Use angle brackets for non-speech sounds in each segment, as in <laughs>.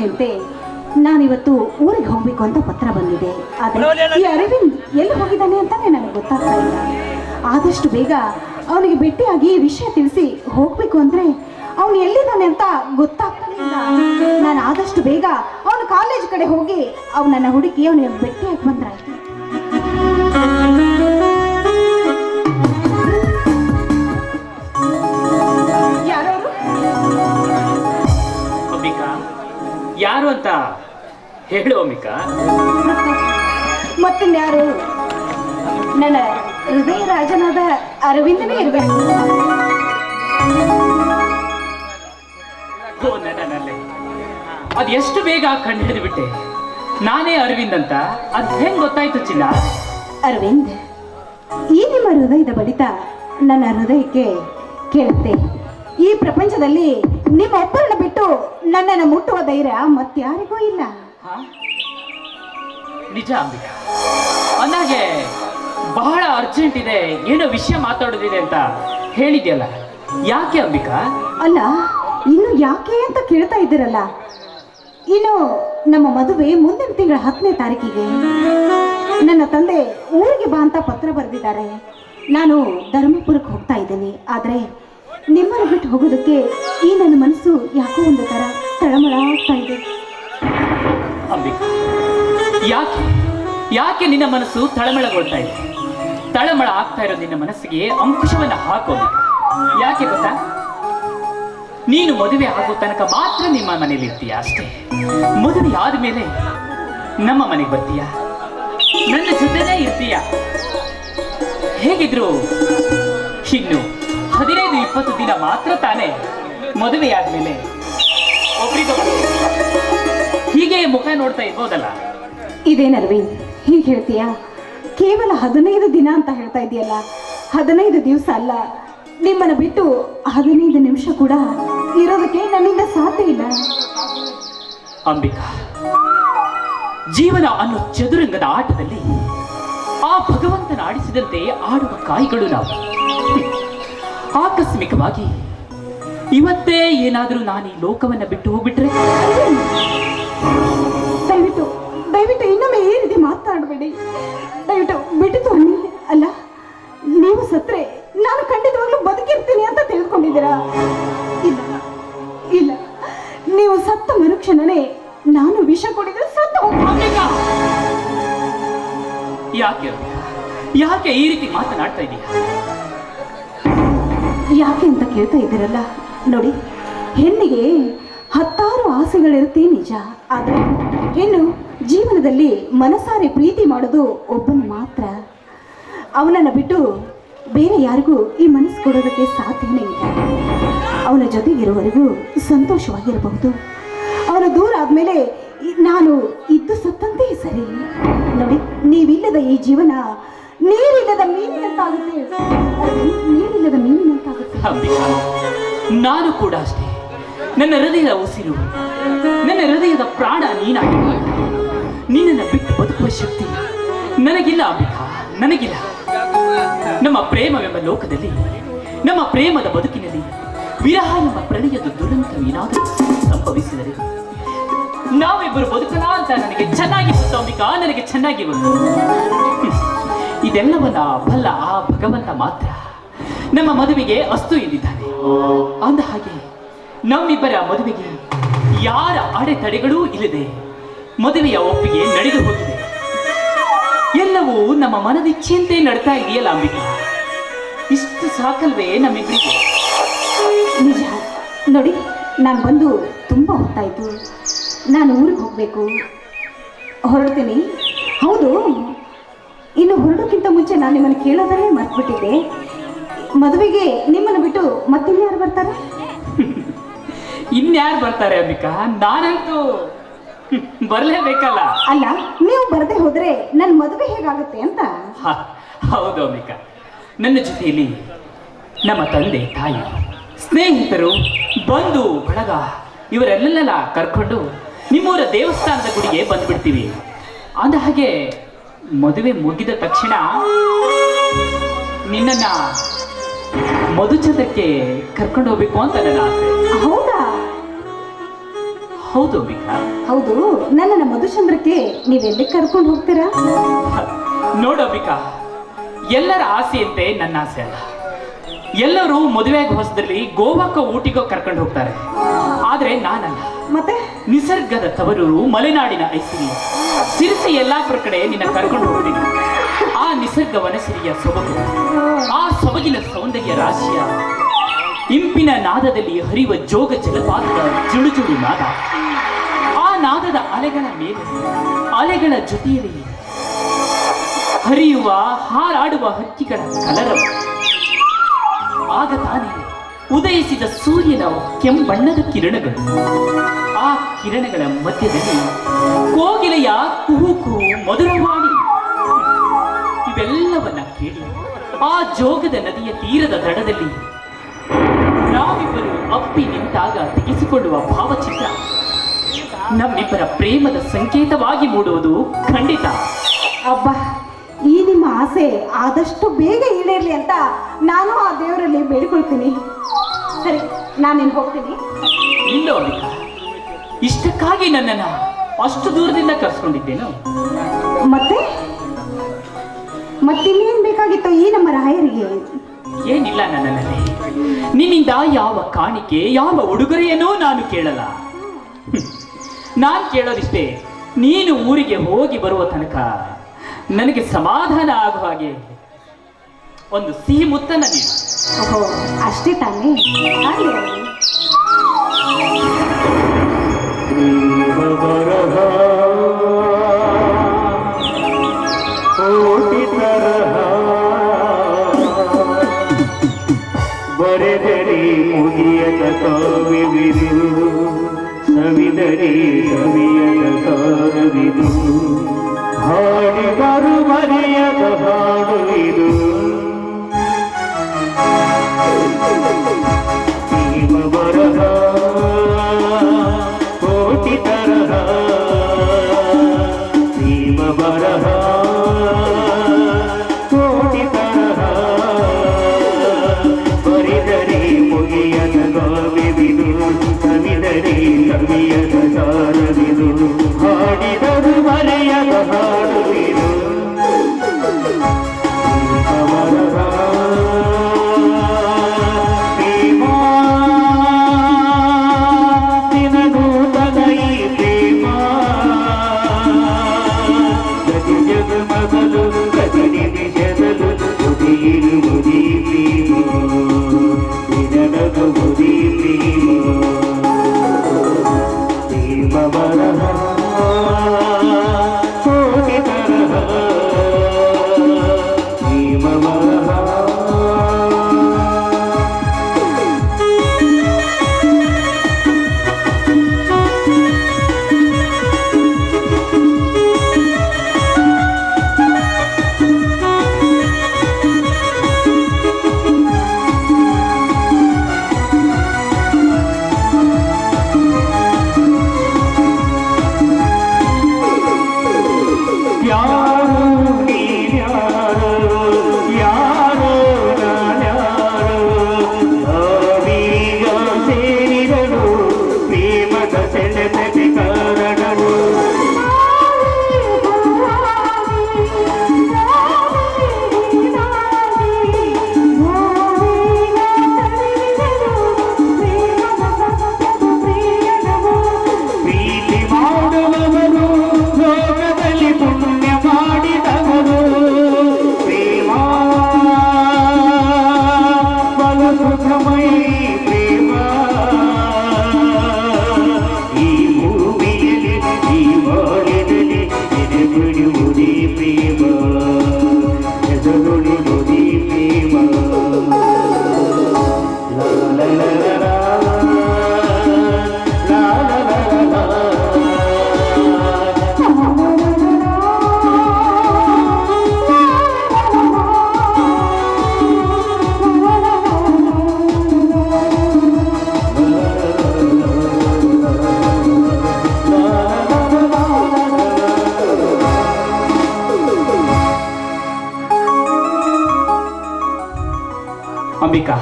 ಆಜ್ಞೆಯಂತೆ ನಾನಿವತ್ತು ಊರಿಗೆ ಹೋಗ್ಬೇಕು ಅಂತ ಪತ್ರ ಬಂದಿದೆ. ಆದ್ರೆ ಈ ಅರವಿಂದ್ ಎಲ್ಲಿ ಹೋಗಿದ್ದಾನೆ ಅಂತಾನೆ ನನಗೆ ಗೊತ್ತಾಗ್ತಾ ಇಲ್ಲ. ಆದಷ್ಟು ಬೇಗ ಅವನಿಗೆ ಭೇಟಿಯಾಗಿ ಈ ವಿಷಯ ತಿಳಿಸಿ ಹೋಗ್ಬೇಕು ಅಂದ್ರೆ ಅವನು ಎಲ್ಲಿದ್ದಾನೆ ಅಂತ ಗೊತ್ತಾಗ್ತಾನೆ ನಾನು ಆದಷ್ಟು ಬೇಗ ಅವನು ಕಾಲೇಜ್ ಕಡೆ ಹೋಗಿ ಅವನನ್ನ ಹುಡುಕಿ ಅವನಿಗೆ ಭೇಟಿಯಾಗಿ ಬಂದ್ರಾಯ್ತು. ಅಂತ ಹೇಳು ಅಮಿಕ. ಮತ್ತಿನ್ಯಾರು ನನ್ನ ಹೃದಯ ರಾಜನಾದ ಅರವಿಂದನೇ ಇರಬೇಕು ಅದು ಎಷ್ಟು ಬೇಗ ಕಂಡು ಹಿಡಿದ್ಬಿಟ್ಟೆ. ನಾನೇ ಅರವಿಂದ್ ಅಂತ. ಅದ್ ಹೆಂಗ್ ಗೊತ್ತಾಯ್ತು ಚಿನ್ನ? ಅರವಿಂದ್ ಈ ನಿಮ್ಮ ಹೃದಯದ ಬಡಿತ ನನ್ನ ಹೃದಯಕ್ಕೆ ಕೇಳುತ್ತೆ ಈ ಪ್ರಪಂಚದಲ್ಲಿ ನಿಮ್ಮ ಒಬ್ಬರನ್ನ ಬಿಟ್ಟು ನನ್ನನ್ನು ಮುಟ್ಟುವ ಧೈರ್ಯ ಮತ್ತಾರಿಗೂ ಇಲ್ಲ? ನಿಜ ಅಂಬಿಕಾ. ಅಂದಾಗೆ ಬಹಳ ಅರ್ಜೆಂಟ್ ಇದೆ ಏನೋ ವಿಷಯ ಮಾತಾಡೋದಿದೆ ಅಂತ ಹೇಳಿದ್ಯಲ್ಲ. ಯಾಕೆ ಅಂಬಿಕಾ? ಅಲ್ಲ ಇನ್ನು ಯಾಕೆ ಅಂತ ಕೇಳ್ತಾ ಇದ್ದೀರಲ್ಲ? ಇನ್ನು ನಮ್ಮ ಮದುವೆ ಮುಂದಿನ ತಿಂಗಳ ಹತ್ತನೇ ತಾರೀಕಿಗೆ. ನನ್ನ ತಂದೆ ಊರಿಗೆ ಬಾ ಅಂತ ಪತ್ರ ಬರೆದಿದ್ದಾರೆ. ನಾನು ಧರ್ಮಪುರಕ್ಕೆ ಹೋಗ್ತಾ ಇದ್ದೀನಿ. ಆದರೆ ನಿಮ್ಮನ್ನು ಬಿಟ್ಟು ಹೋಗೋದಕ್ಕೆ ಈ ನನ್ನ ಮನಸ್ಸು ಯಾಕೋ ಒಂದು ತರ ತಳಮಳ ಆಗ್ತಾ ಇದೆ ಯಾಕೆ? ಯಾಕೆ ನಿನ್ನ ಮನಸ್ಸು ತಳಮಳಗೊಳ್ತಾ ಇದೆ? ತಳಮಳ ಆಗ್ತಾ ಇರೋ ನಿನ್ನ ಮನಸ್ಸಿಗೆ ಅಂಕುಶವನ್ನು ಹಾಕೋ ಯಾಕೆ ಗೊತ್ತಾ? ನೀನು ಮದುವೆ ಆಗೋ ತನಕ ಮಾತ್ರ ನಿಮ್ಮ ಮನೇಲಿ ಇರ್ತೀಯ ಅಷ್ಟೇ. ಮದುವೆ ಆದ್ಮೇಲೆ ನಮ್ಮ ಮನೆಗೆ ಬರ್ತೀಯ? ನನ್ನ ಜೊತೆನೇ ಇರ್ತೀಯ? ಹೇಗಿದ್ರು? ಇನ್ನು ಹದಿನೈದು ಇಪ್ಪತ್ತು ದಿನ ಮಾತ್ರ ತಾನೇ ಮದುವೆಯಾದ ಮೇಲೆ ಒಬ್ರಿಗೊಬ್ರು ಹೀಗೆ ಮುಖ ನೋಡ್ತಾ ಇರ್ಬೋದಲ್ಲ? ಇದೇನು ಅರವಿಂದ್ ಹೀಗೆ ಹೇಳ್ತೀಯಾ? ಕೇವಲ ಹದಿನೈದು ದಿನ ಅಂತ ಹೇಳ್ತಾ ಇದೆಯಲ್ಲ ಹದಿನೈದು ದಿವಸ ಅಲ್ಲ ನಿಮ್ಮನ್ನು ಬಿಟ್ಟು ಹದಿನೈದು ನಿಮಿಷ ಕೂಡ ಇರೋದಕ್ಕೆ ನನ್ನಿಂದ ಸಾಧ್ಯ ಇಲ್ಲ. ಅಂಬಿಕಾ ಜೀವನ ಅನ್ನೋ ಚದುರಂಗದ ಆಟದಲ್ಲಿ ಆ ಭಗವಂತನ ಆಡಿಸಿದಂತೆ ಆಡುವ ಕಾಯಿಗಳು ನಾವು. ಆಕಸ್ಮಿಕವಾಗಿ ಇವತ್ತೇ ಏನಾದರೂ ನಾನು ಈ ಲೋಕವನ್ನು ಬಿಟ್ಟು ಹೋಗ್ಬಿಟ್ರೆ? ದಯವಿಟ್ಟು ದಯವಿಟ್ಟು ಇನ್ನೊಮ್ಮೆ ಈ ರೀತಿ ಮಾತನಾಡಬೇಡಿ ದಯವಿಟ್ಟು ಬಿಟ್ಟು ತೋರಿ ಅಲ್ಲ ನೀವು ಸತ್ರೆ ನಾನು ಖಂಡಿತವಾಗ್ಲೂ ಬದುಕಿರ್ತೀನಿ ಅಂತ ತಿಳ್ಕೊಂಡಿದ್ದೀರಾ? ಇಲ್ಲ ಇಲ್ಲ ನೀವು ಸತ್ತ ಮರುಕ್ಷಣನೇ ನಾನು ವಿಷ ಕೊಡಿದ್ರೆ ಸತ್ತ! ಯಾಕೆ ಯಾಕೆ ಈ ರೀತಿ ಮಾತನಾಡ್ತಾ ಇದೀಯ? ಅಂತ ಇದ್ದೀರಲ್ಲ? ನೋಡಿ, ಹೆಣ್ಣಿಗೆ ಹತ್ತಾರು ಆಸೆಗಳಿರುತ್ತೆ ನಿಜ. ಆದರೆ ಹೆಣ್ಣು ಜೀವನದಲ್ಲಿ ಮನಸಾರೆ ಪ್ರೀತಿ ಮಾಡೋದು ಒಬ್ಬನು ಮಾತ್ರ. ಅವನನ್ನು ಬಿಟ್ಟು ಬೇರೆ ಯಾರಿಗೂ ಈ ಮನಸ್ಸು ಕೊಡೋದಕ್ಕೆ ಸಾಧ್ಯನೇ ಇಲ್ಲ. ಅವನ ಜೊತೆಗಿರುವವರೆಗೂ ಸಂತೋಷವಾಗಿರಬಹುದು. ಅವನು ದೂರ ಆದಮೇಲೆ ನಾನು ಇದ್ದು ಸತ್ತಂತೆ ಸರಿ. ನೋಡಿ, ನೀವಿಲ್ಲದ ಈ ಜೀವನ ನೀರಿಲ್ಲದ ಮೀನಿನಂತಾಗುತ್ತೆ. ನೀರಿಲ್ಲದ ನಾನು ಕೂಡ ಅಷ್ಟೇ. ನನ್ನ ಹೃದಯದ ಉಸಿರು, ನನ್ನ ಹೃದಯದ ಪ್ರಾಣ ನೀನಾಗಿರುವ ನಿನ್ನನ್ನು ಬಿಟ್ಟು ಬದುಕುವ ಶಕ್ತಿ ನನಗಿಲ್ಲ ಅಂಬಿಕಾ, ನನಗಿಲ್ಲ. ನಮ್ಮ ಪ್ರೇಮವೆಂಬ ಲೋಕದಲ್ಲಿ, ನಮ್ಮ ಪ್ರೇಮದ ಬದುಕಿನಲ್ಲಿ ವಿರಹ ಎಂಬ ಪ್ರಣಯದ ದುರಂತ ಏನಾದರೂ ಸಂಭವಿಸಿದರೆ ನಾವಿಬ್ಬರು ಬದುಕಲ್ಲ ಅಂತ ನನಗೆ ಚೆನ್ನಾಗಿ ಗೊತ್ತು ಅಂಬಿಕಾ, ನನಗೆ ಚೆನ್ನಾಗಿ ಹ್ಮ್. ಇದೆಲ್ಲವನ್ನ ಬಲ್ಲ ಆ ಭಗವಂತ ಮಾತ್ರ. ನಮ್ಮ ಮದುವೆಗೆ ಅಸ್ತು ಎಂದಿದ್ದಾನೆ. ಅಂದ ಹಾಗೆ ನಮ್ಮಿಬ್ಬರ ಮದುವೆಗೆ ಯಾರ ಅಡೆತಡೆಗಳೂ ಇಲ್ಲದೆ ಮದುವೆಯ ಒಪ್ಪಿಗೆ ನಡೆದು ಹೋಗಿದೆ. ಎಲ್ಲವೂ ನಮ್ಮ ಮನದಿಚ್ಛೆಯಂತೆ ನಡ್ತಾ ಇದೆಯಲ್ಲ ಅಂಬಿಕೆ? ಇಷ್ಟು ಸಾಕಲ್ವೇ ನಮ್ಮಿಬ್ಬರಿಗೆ? ನಿಜ. ನೋಡಿ, ನಾನು ಬಂದು ತುಂಬ ಹೊತ್ತಾಯಿತು. ನಾನು ಊರಿಗೆ ಹೋಗಬೇಕು. ಹೊರಡ್ತೀನಿ. ಹೌದು. ಇನ್ನು ಹೊರಡೋಕ್ಕಿಂತ ಮುಂಚೆ ನಾನು ನಿಮ್ಮನ್ನು ಕೇಳೋದನ್ನೇ ಮರ್ತ್ಬಿಟ್ಟಿದ್ದೆ. ಮದುವೆಗೆ ನಿಮ್ಮನ್ನು ಬಿಟ್ಟು ಮತ್ತಿನ್ಯಾರು ಬರ್ತಾರೆ? <laughs> ಇನ್ಯಾರು ಬರ್ತಾರೆ ಅಂಬಿಕಾ? ನಾನಂತೂ <laughs> ಬರಲೇಬೇಕಲ್ಲ? ಅಲ್ಲ ನೀವು ಬರದೆ ಹೋದ್ರೆ ನನ್ನ ಮದುವೆ ಹೇಗಾಗುತ್ತೆ ಅಂತ? ಹ, ಹೌದು ಅಂಬಿಕಾ. ನನ್ನ ಜೊತೆಯಲ್ಲಿ ನಮ್ಮ ತಂದೆ ತಾಯಿ ಸ್ನೇಹಿತರು ಬಂದು ಬಳಗ ಇವರೆಲ್ಲ ಕರ್ಕೊಂಡು ನಿಮ್ಮೂರ ದೇವಸ್ಥಾನದ ಗುಡಿಗೆ ಬಂದ್ಬಿಡ್ತೀವಿ. ಅಂದ ಹಾಗೆ ಮದುವೆ ಮುಗಿದ ತಕ್ಷಣ ನಿನ್ನನ್ನ ಮಧುಚಂದ್ರಕ್ಕೆ ಕರ್ಕೊಂಡು ಹೋಗ್ಬೇಕು ಅಂತ ನನ್ನ ಆಸೆ. ಹೌದಾ? ಹೌದು ಅಂಬಿಕಾ ಹೌದು. ನನ್ನನ್ನ ಮಧುಚಂದ್ರಕ್ಕೆ ನೀವೆಲ್ಲಿ ಕರ್ಕೊಂಡು ಹೋಗ್ತೀರಾ? ನೋಡು ಅಂಬಿಕಾ ಎಲ್ಲರ ಆಸೆಯಂತೆ ನನ್ನ ಆಸೆ ಅಲ್ಲ. ಎಲ್ಲರೂ ಮದುವೆಯಾಗಿ ಹೊಸದಲ್ಲಿ ಗೋವಾಕ್ಕೋ ಊಟಿಗೋ ಕರ್ಕೊಂಡು ಹೋಗ್ತಾರೆ. ಆದ್ರೆ ನಾನಲ್ಲ. ಮತ್ತೆ? ನಿಸರ್ಗದ ತವರೂರು ಮಲೆನಾಡಿನ ಐಸಿರಿ. ಸಿರಿಸಿ ಎಲ್ಲಾ ಕಡೆ ನಿನ್ನ ಕರ್ಕೊಂಡು ಹೋಗ್ತೀನಿ. ಆ ನಿಸರ್ಗ ವನಸಿರಿಯ ಸೊಬಗು. ಆ ಸೊಬಗಿನ ಸೌಂದರ್ಯ ರಾಶಿಯ. ಇಂಪಿನ ನಾದದಲ್ಲಿ ಹರಿಯುವ ಜೋಗ ಜಲಪಾತದ ಜುಳುಜುಳು ನಾದ. ಆ ನಾದದ ಅಲೆಗಳ ಮೇಲೆ, ಅಲೆಗಳ ಜೊತೆಯಲ್ಲಿ ಹರಿಯುವ, ಹಾರಾಡುವ ಹಕ್ಕಿಗಳ ಕಲರ ಆಗ ತಾನೇ ಉದಯಿಸಿದ ಸೂರ್ಯನ ಕೆಂಬಣ್ಣದ ಕಿರಣಗಳು. ಆ ಕಿರಣಗಳ ಮಧ್ಯದಲ್ಲಿ ಕೋಗಿಲೆಯ ಕುಹುಕು ಕುಹು ಮಧುರವಾಣಿ. ಇವೆಲ್ಲವನ್ನ ಕೇಳಿ ಆ ಜೋಗದ ನದಿಯ ತೀರದ ದಡದಲ್ಲಿ ನಾವಿಬ್ಬರು ಅಪ್ಪಿ ನಿಂತಾಗ ತೆಗೆಸಿಕೊಳ್ಳುವ ಭಾವಚಿತ್ರ. ನಮ್ಮಿಬ್ಬರ ಪ್ರೇಮದ ಸಂಕೇತವಾಗಿ ಮೂಡುವುದು ಖಂಡಿತ. ಅಬ್ಬ ಈ ನಿಮ್ಮ ಆಸೆ ಆದಷ್ಟು ಬೇಗ ಈಡೇರ್ಲಿ ಅಂತ ನಾನು ಆ ದೇವರಲ್ಲಿ ಬೇಡಿಕೊಳ್ತೀನಿ. ಸರಿ ನಾನು ಹೋಗ್ತೀನಿ. ಇಲ್ಲೋ ಇಷ್ಟಕ್ಕಾಗಿ ನನ್ನನ್ನು ಅಷ್ಟು ದೂರದಿಂದ ಕರ್ಸ್ಕೊಂಡಿದ್ದೇನು? ಮತ್ತೆ? ಮತ್ತಿನ್ನೇನ್ ಬೇಕಾಗಿತ್ತು ಈ ನಮ್ಮ ರಾಯರಿಗೆ? ಏನಿಲ್ಲ ನನ್ನಲ್ಲಿ. ನಿನ್ನಿಂದ ಯಾವ ಕಾಣಿಕೆ ಯಾವ ಉಡುಗೊರೆಯನ್ನೂ ನಾನು ಕೇಳಲ್ಲ. ನಾನು ಕೇಳೋದಿಷ್ಟೇ ನೀನು ಊರಿಗೆ ಹೋಗಿ ಬರುವ ತನಕ ನನಗೆ ಸಮಾಧಾನ ಆಗುವ ಹಾಗೆ ಒಂದು ಸಿಹಿ ಮುತ್ತನ ನೀನು ಓಹೋ ಅಷ್ಟೇ ತಾನೇ? Woo! ಅಂಬಿಕಾ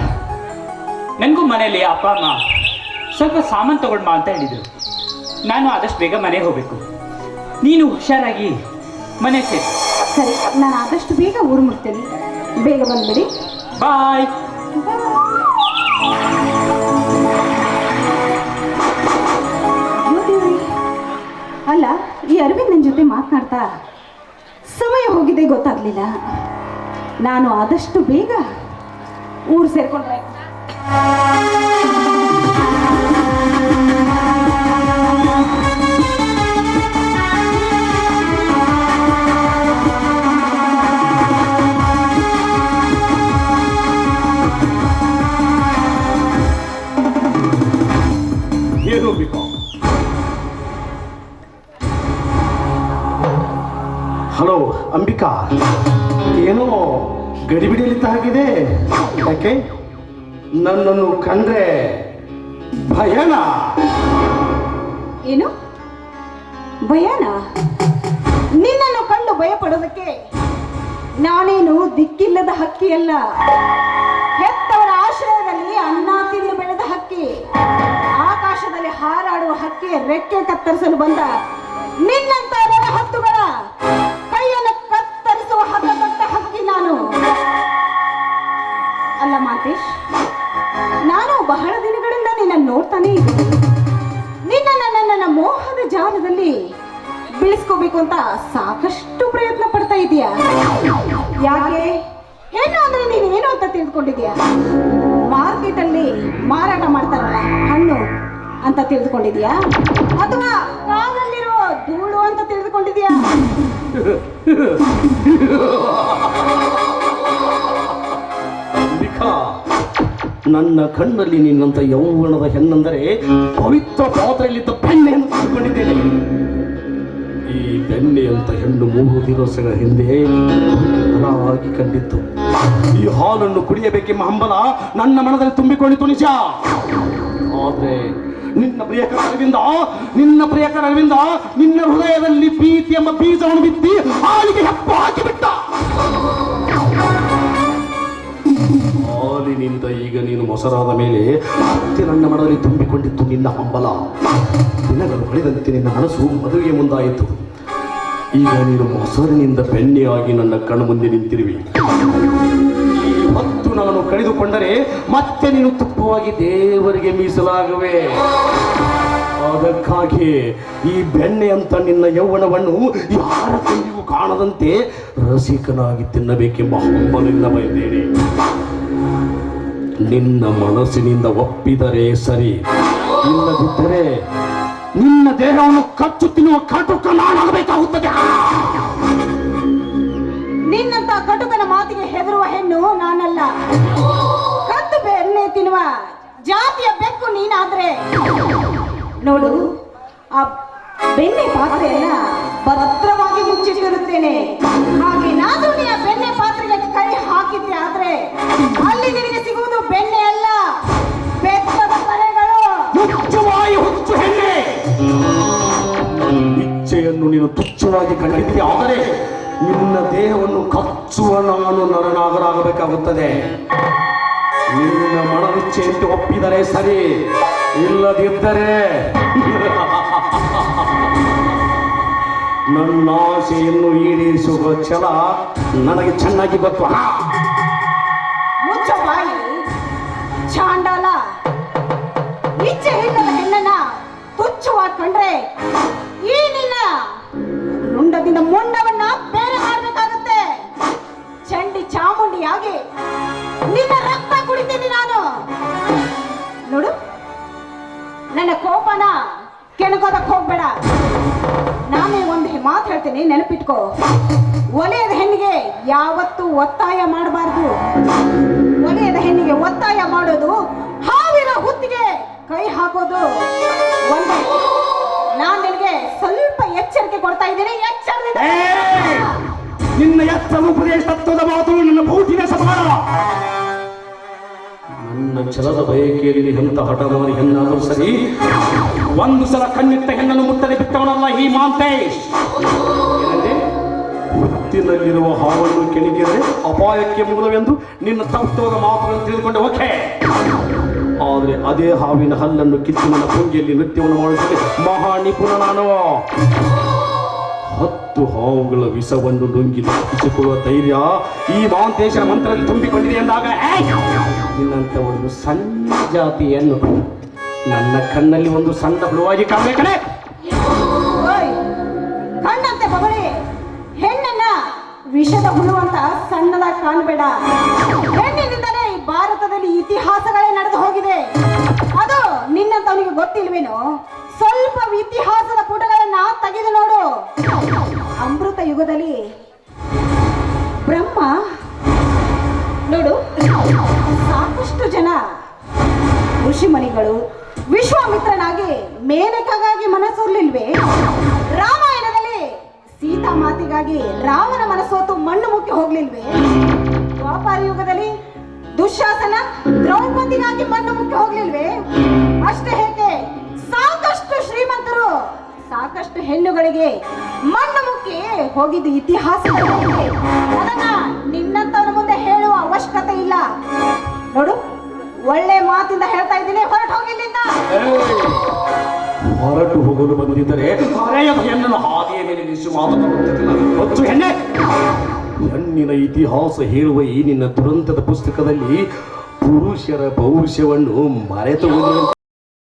ನನಗೂ ಮನೆಯಲ್ಲಿ ಅಪ್ಪ ಅಮ್ಮ ಸ್ವಲ್ಪ ಸಾಮಾನು ತಗೊಂಡ್ಬಾ ಅಂತ ಹೇಳಿದರು. ನಾನು ಆದಷ್ಟು ಬೇಗ ಮನೆಗೆ ಹೋಗಬೇಕು. ನೀನು ಹುಷಾರಾಗಿ ಮನೆ ಸೇರಿ. ಸರಿ ನಾನು ಆದಷ್ಟು ಬೇಗ ಊರು ಮುಟ್ತೇನೆ. ಬೇಗ ಬಂದ್ಬಿಡಿ. ಬಾಯ್. ಅಲ್ಲ ಈ ಅರವಿಂದ್ ನನ್ನ ಜೊತೆ ಮಾತನಾಡ್ತಾ ಸಮಯ ಹೋಗಿದೆ ಗೊತ್ತಾಗ್ಲಿಲ್ಲ. ನಾನು ಆದಷ್ಟು ಬೇಗ ಊರು ಸೇರ್ಕೊಂಡ್ರೆ. ಏನು ಹಲೋ ಅಂಬಿಕಾ. ಏನೋ ಗಡಿಬಿಡಿಯಲ್ಲಿದ್ದ ತಾಗಿದೆ ಯಾಕೆ? ನನ್ನನ್ನು ಕಂಡ್ರೆ ಭಯನ. ಏನು? ಭಯನ? ನಿನ್ನನ್ನು ಕಂಡು ಭಯ ಪಡೋದಕ್ಕೆ ನಾನೇನು ದಿಕ್ಕಿಲ್ಲದ ಹಕ್ಕಿಯಲ್ಲ. ಹೆತ್ತವರ ಆಶ್ರಯದಲ್ಲಿ ಅನ್ನ ತಿಂದು ಬೆಳೆದ ಹಕ್ಕಿ, ಆಕಾಶದಲ್ಲಿ ಹಾರಾಡುವ ಹಕ್ಕಿ ರೆಕ್ಕೆ ಕತ್ತರಿಸಲು ಬಂದ ನಿನ್ನಂತ ಅಂತ ತಿಳಿದುಕೊಂಡಿದ್ಯಾ ಅಥವಾ ಕಾಲಲ್ಲಿರೋ ಧೂಳು ಅಂತ ತಿಳಿದುಕೊಂಡಿದ್ಯಾ? ನನ್ನ ಕಣ್ಣಲ್ಲಿ ನಿನ್ನಂತ ಯೌವನದ ಹೆಣ್ಣಂದರೆ ಪವಿತ್ರ ಪಾತ್ರೆಯಲ್ಲಿದ್ದ ಬೆಣ್ಣೆ ಅಂತ ತಿಳ್ಕೊಂಡಿದ್ದೇನೆ ಈ ಬೆಣ್ಣೆ ಅಂತ ಹೆಣ್ಣು ಮೂರು ದಿವಸಗಳ ಹಿಂದೆ ಬಲವಾಗಿ ಕಂಡಿತ್ತು. ಈ ಹಾಲನ್ನು ಕುಡಿಯಬೇಕೆಂಬ ಹಂಬಲ ನನ್ನ ಮನದಲ್ಲಿ ತುಂಬಿಕೊಂಡಿತು ನಿಜ. ಆದ್ರೆ ನಿನ್ನ ಪ್ರಿಯಕರವಿಂದ ನಿನ್ನ ಪ್ರಿಯಕರವಿಂದ ನಿನ್ನ ಹೃದಯದಲ್ಲಿ ಪ್ರೀತಿ ಎಂಬ ಬೀಜವನ್ನು ಬಿತ್ತಿ ಹಾಲಿಗೆ ಹೆಪ್ಪು ಹಾಕಿಬಿಟ್ಟ ಹಾಲಿನಿಂದ ಈಗ ನೀನು ಮೊಸರಾದ ಮೇಲೆ ಮತ್ತೆ ನನ್ನ ಮನದಲ್ಲಿ ತುಂಬಿಕೊಂಡಿತ್ತು ನಿನ್ನ ಹಂಬಲ. ದಿನಗಳು ಕಳೆದಂತೆ ನಿನ್ನ ಮನಸ್ಸು ಮದುವೆಗೆ ಮುಂದಾಯಿತು. ಈಗ ನೀನು ಮೊಸರಿನಿಂದ ಬೆಣ್ಣೆಯಾಗಿ ನನ್ನ ಕಣ್ಣು ಮುಂದೆ ನಿಂತಿರುವಿ. ನಾನು ಕಳೆದುಕೊಂಡರೆ ಮತ್ತೆ ನೀನು ತುಪ್ಪವಾಗಿ ದೇವರಿಗೆ ಮೀಸಲಾಗುವೆ. ಅದಕ್ಕಾಗಿ ಈ ಬೆಣ್ಣೆ ಅಂತ ನಿನ್ನ ಯೌವನವನ್ನು ಯಾರ ಕೈಗೂ ಕಾಣದಂತೆ ರಸಿಕನಾಗಿ ತಿನ್ನಬೇಕೆಂಬ ಹಬ್ಬದಿಂದ ಬಯದ್ದೇನೆ ನಿನ್ನ ಮನಸ್ಸಿನಿಂದ ಒಪ್ಪಿದರೆ ಸರಿ. ಇಲ್ಲದಿದ್ದರೆ ನಿನ್ನ ದೇಹವನ್ನು ಕಚ್ಚು ತಿನ್ನುವ ಕಟುಕ ನಾನಾಗಬೇಕಾಗುತ್ತದೆ. ನಿನ್ನಂತ ಕಟುಕನ ಮಾತಿಗೆ ಹೆದರುವ ಹೆಣ್ಣು ನಾನಲ್ಲ. ಕತ್ತು ಬೆಣ್ಣೆ ತಿನ್ನುವ ಜಾತಿಯ ಬೆಕ್ಕು ನೀನಾದ್ರೆ. ನೋಡು, ಆ ಬೆಣ್ಣೆ ಪಾತ್ರೆಯನ್ನ ಭದ್ರವಾಗಿ ಮುಚ್ಚಿಟ್ಟಿರುತ್ತೇನೆ. ಹಾಗೆ ನಾನು ನೀ ಬೆಣ್ಣೆ ಪಾತ್ರೆಗೆ ಕೈ ಹಾಕಿದ್ದೆ ಆದ್ರೆ ಅಲ್ಲಿ ನಿನಗೆ ಸಿಗುವುದು ಬೆಣ್ಣೆ ಅಲ್ಲ. ಬೆತ್ತದ ಪರೆಗಳು ತುಚ್ಛವಾಗಿ ಹುಚ್ಚು ಹೆಣ್ಣೆ. ಇಚ್ಛೆಯನ್ನು ನೀನು ತುಚ್ಛವಾಗಿ ಕಂಡಿದ್ದೀಯ ಆದರೆ ನಿನ್ನ ದೇಹವನ್ನು ಕಚ್ಚುವ ನಾನು ನರನಾಗರಾಗಬೇಕಾಗುತ್ತದೆ. ನಿನ್ನ ಮನವಿಚ್ಛೆಯಂತೆ ಒಪ್ಪಿದರೆ ಸರಿ, ಇಲ್ಲದಿದ್ದರೆ <laughs> ನನ್ನ ಆಸೆಯನ್ನು ಈಡೇರಿಸುವ ಛಲ ನನಗೆ ಚೆನ್ನಾಗಿ ಗೊತ್ತು ಕೊಡ್ತಾ ಇದ್ದೀನಿ! ನಿನ್ನ ಎತ್ತ ಉಪದೇಶ ತತ್ವದ ಮಾತು, ನನ್ನ ಭೂತಿನ ಸಮಾನ ನನ್ನ ಛಲದ ಬಯಕೆಯಲ್ಲಿ ಎಂತ ಹಠಮಾರಿ ಹೆಣ್ಣಾದರೂ ಸರಿ, ಒಂದು ಸಲ ಕಣ್ಣಿಟ್ಟ ಹೆಣ್ಣನ್ನು ಮುಟ್ಟದೆ ಬಿಟ್ಟವನಲ್ಲ ಈ ಮಾಂತೇಶ್? ಹುತ್ತಿನಲ್ಲಿರುವ ಹಾವನ್ನು ಕೆಣಗಿದರೆ ಅಪಾಯಕ್ಕೆ ಮೂಲವೆಂದು ನಿನ್ನ ತತ್ವದ ಮಾತುಗಳನ್ನು ತಿಳಿದುಕೊಂಡೆ, ಓಕೆ? ಆದರೆ ಅದೇ ಹಾವಿನ ಹಲ್ಲನ್ನು ಕಿತ್ತು ನನ್ನ ನೃತ್ಯವನ್ನು ಮಾಡುತ್ತೆ ಮಹಾ ನಿಪುಣ ನಾನು. ಹತ್ತು ಹಾವುಗಳ ವಿಷವನ್ನು ನುಂಗಿ ತಪ್ಪಿಸಿಕೊಳ್ಳುವ ಧೈರ್ಯ ಈ ಮಹಾಂತೇಶನ ಮಂತ್ರದಲ್ಲಿ ತುಂಬಿಕೊಂಡಿದೆ ಎಂದಾಗ! ನಿನ್ನಂತ ಒಂದು ಸಣ್ಣ ಜಾತಿಯನ್ನು ನನ್ನ ಕಣ್ಣಲ್ಲಿ ಒಂದು ಸಣ್ಣ ಹುಳುವಾಗಿ ಕಾಣಬೇಕಡೆ ಕಣ್ಣಂತೆ ಹೆಣ್ಣನ್ನ ವಿಷದ ಹುಳು ಅಂತ ಸಣ್ಣದಾಗಿ ಕಾಣಬೇಡ. ಹೆಣ್ಣಿನಿಂದಲೇ ಭಾರತದಲ್ಲಿ ಇತಿಹಾಸಗಳೇ ನಡೆದು ಯುಗದಲ್ಲಿ ಬ್ರಹ್ಮ. ನೋಡು, ಸಾಕಷ್ಟು ಜನ ಋಷಿಮುನಿಗಳು ವಿಶ್ವಾಮಿತ್ರನಾಗಿ ಮೇನಕಾಗಾಗಿ ಮನಸ್ಸೋರ್ಲಿಲ್ವೇ? ರಾಮಾಯಣದಲ್ಲಿ ಸೀತಾ ಮಾತಿಗಾಗಿ ರಾಮನ ಮನಸ್ಸೋತು ಮಣ್ಣು ಮುಕ್ಕಿ ಹೋಗ್ಲಿಲ್ವೇ? ದ್ವಾಪಾರ ಯುಗದಲ್ಲಿ ದುಶ್ಯಾಸನ ದ್ರೌಪದಿಗಾಗಿ ಮಣ್ಣು ಮುಕ್ಕಿ ಹೋಗ್ಲಿಲ್ವೇ? ಅಷ್ಟೇ ಹೇಗೆ ಸಾಕಷ್ಟು ಶ್ರೀಮಂತರು ಸಾಕಷ್ಟು ಹೆಣ್ಣುಗಳಿಗೆ ಮಣ್ಣು ಮುಕ್ಕಿ ಹೋಗಿದ್ದು ಇತಿಹಾಸ ನಿನ್ನಂತವ್ರ ಮುಂದೆ ಹೇಳುವ ಅವಶ್ಯಕತೆ ಇಲ್ಲ. ನೋಡು, ಒಳ್ಳೆ ಮಾತಿಂದ ಹೇಳ್ತಾ ಇದ್ದೀನಿ, ಹೊರಟು ಹೋಗಿಲ್ಲಿಂದ ಹೊರಟು ಹೋಗಲು ಬಂದಿದ್ದರೆ ಹೆಣ್ಣೆ! ಹೆಣ್ಣಿನ ಇತಿಹಾಸ ಹೇಳುವ ಈ ನಿನ್ನ ದುರಂತದ ಪುಸ್ತಕದಲ್ಲಿ ಪುರುಷರ ಭವಿಷ್ಯವನ್ನು ಮರೆತು